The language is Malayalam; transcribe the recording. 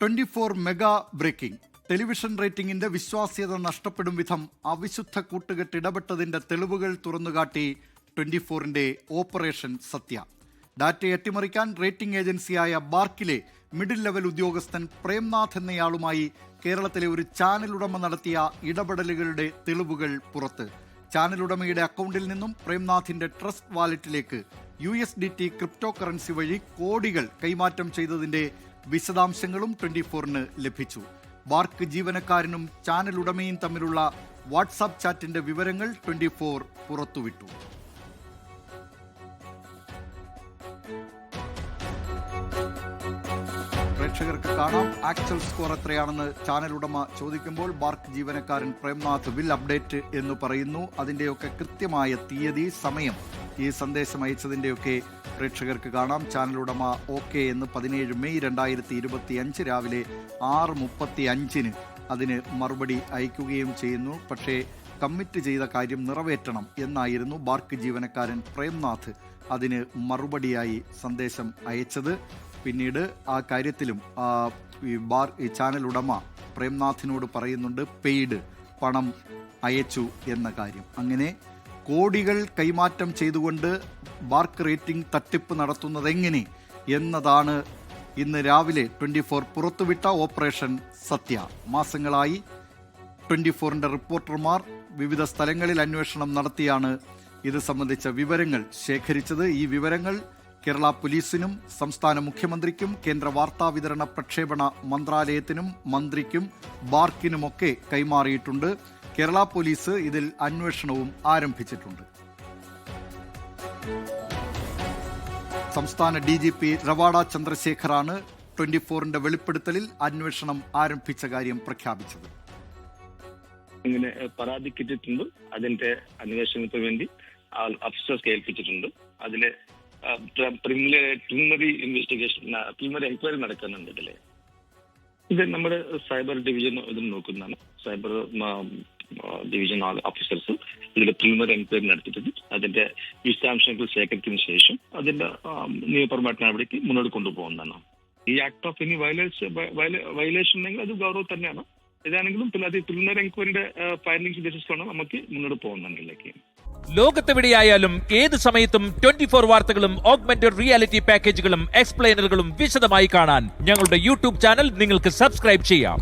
Twenty four mega breaking. Television റേറ്റിംഗിന്റെ വിശ്വാസ്യത നഷ്ടപ്പെടും വിധം അവിശുദ്ധ കൂട്ടുകെട്ട് ഇടപെട്ടതിന്റെ തെളിവുകൾ തുറന്നുകാട്ടി ട്വന്റി ഫോറിന്റെ ഓപ്പറേഷൻ സത്യ. ഡാറ്റ അട്ടിമറിക്കാൻ റേറ്റിംഗ് ഏജൻസിയായ ബാർക്കിലെ മിഡിൽ ലെവൽ ഉദ്യോഗസ്ഥൻ പ്രേംനാഥ് എന്നയാളുമായി കേരളത്തിലെ ഒരു ചാനലുടമ നടത്തിയ ഇടപെടലുകളുടെ തെളിവുകൾ പുറത്ത്. ചാനലുടമയുടെ അക്കൗണ്ടിൽ നിന്നും പ്രേംനാഥിന്റെ ട്രസ്റ്റ് വാലറ്റിലേക്ക് U S D T crypto currency വഴി കോടികൾ കൈമാറ്റം ചെയ്തതിന്റെ വിശദാംശങ്ങളും ട്വന്റി ഫോറിന് ലഭിച്ചു. വാർക്ക് ജീവനക്കാരനും ചാനൽ ഉടമയും തമ്മിലുള്ള വാട്സാപ്പ് ചാറ്റിന്റെ വിവരങ്ങൾ ട്വന്റി ഫോർ പുറത്തുവിട്ടു. പ്രേക്ഷകർക്ക് കാണാം. ആക്ച്വൽ സ്കോർ എത്രയാണെന്ന് ചാനൽ ഉടമ ചോദിക്കുമ്പോൾ ബാർക്ക് ജീവനക്കാരൻ പ്രേംനാഥ് വിൽ അപ്ഡേറ്റ് എന്ന് പറയുന്നു. അതിന്റെയൊക്കെ കൃത്യമായ തീയതി സമയം ഈ സന്ദേശം അയച്ചതിന്റെയൊക്കെ പ്രേക്ഷകർക്ക് കാണാം. ചാനൽ ഉടമ ഓക്കെ എന്ന് പതിനേഴ് മെയ് രണ്ടായിരത്തി ഇരുപത്തി അഞ്ച് രാവിലെ ആറ് മുപ്പത്തി അഞ്ചിന് അതിന് മറുപടി അയക്കുകയും ചെയ്യുന്നു. പക്ഷേ കമ്മിറ്റ് ചെയ്ത കാര്യം നിറവേറ്റണം എന്നായിരുന്നു ബാർക്ക് ജീവനക്കാരൻ പ്രേംനാഥ് അതിന് മറുപടിയായി സന്ദേശം അയച്ചത്. പിന്നീട് ആ കാര്യത്തിലും ഈ ബാർ ഈ ചാനൽ ഉടമ പ്രേംനാഥിനോട് പറയുന്നുണ്ട് പെയ്ഡ് പണം അയച്ചു എന്ന കാര്യം. അങ്ങനെ കോടികൾ കൈമാറ്റം ചെയ്തുകൊണ്ട് മാർക്ക് റേറ്റിംഗ് തട്ടിപ്പ് നടത്തുന്നതെങ്ങനെ എന്നതാണ് ഇന്ന് രാവിലെ ട്വന്റി ഫോർ പുറത്തുവിട്ട ഓപ്പറേഷൻ സത്യ. മാസങ്ങളായി ട്വന്റി ഫോറിന്റെ റിപ്പോർട്ടർമാർ വിവിധ സ്ഥലങ്ങളിൽ അന്വേഷണം നടത്തിയാണ് ഇത് സംബന്ധിച്ച വിവരങ്ങൾ ശേഖരിച്ചത്. ഈ വിവരങ്ങൾ കേരള പോലീസിനും സംസ്ഥാന മുഖ്യമന്ത്രിക്കും കേന്ദ്ര വാർത്താവിതരണ പ്രക്ഷേപണ മന്ത്രാലയത്തിനും മന്ത്രിക്കും ബാർക്കിനുമൊക്കെ കൈമാറിയിട്ടുണ്ട്. കേരള പോലീസ് ഇതിൽ അന്വേഷണവും ആരംഭിച്ചിട്ടുണ്ട്. സംസ്ഥാന ഡി ജി പി റവാഡ ചന്ദ്രശേഖറാണ് ട്വന്റി ഫോറിന്റെ വെളിപ്പെടുത്തലിൽ അന്വേഷണം ആരംഭിച്ച കാര്യം പ്രഖ്യാപിച്ചത്. ഇങ്ങനെ പരാതി കിട്ടിയിട്ടുണ്ട് അതിന്റെ അന്വേഷണത്തിന് വേണ്ടി അഫീസേഴ്സ് ഏൽപ്പിച്ചിട്ടുണ്ട് അതിലെ പ്രിലിമിനറി ഇൻവെസ്റ്റിഗേഷൻ പ്രിലിമിനറി എൻക്വയറി നടക്കുന്നുണ്ട് ഇത് നമ്മുടെ സൈബർ ഡിവിഷൻ ഇത് നോക്കുന്നതാണ്. സൈബർ ഡിവിഷൻ ഓഫീസേഴ്സും ഇതിന്റെ പ്രിലിമിനറി എൻക്വയറി നടത്തിയിട്ടുണ്ട്. അതിന്റെ വിശദാംശങ്ങൾ ശേഖരിച്ചതിന് ശേഷം അതിന്റെ നിയമപരമായ നടപടിക്ക് മുന്നോട്ട് കൊണ്ടുപോകുന്നതാണ്. ഈ act of any violation violation ഉണ്ടെങ്കിൽ അത് ഗൗരവം തന്നെയാണ്. ഇതാണെങ്കിലും പിന്നെ അത് പ്രിലിമിനറി എൻക്വയറിയുടെ ബേസിസിലാണ് നമുക്ക് മുന്നോട്ട് പോകുന്നുണ്ടിലേക്ക് ലോകത്തെവിടെയായാലും ഏത് സമയത്തും ട്വന്റി ഫോർ വാർത്തകളും ഓഗ്മെന്റഡ് റിയാലിറ്റി പാക്കേജുകളും എക്സ്പ്ലെയിനറുകളും വിശദമായി കാണാൻ ഞങ്ങളുടെ യൂട്യൂബ് ചാനൽ നിങ്ങൾക്ക് സബ്സ്ക്രൈബ് ചെയ്യാം.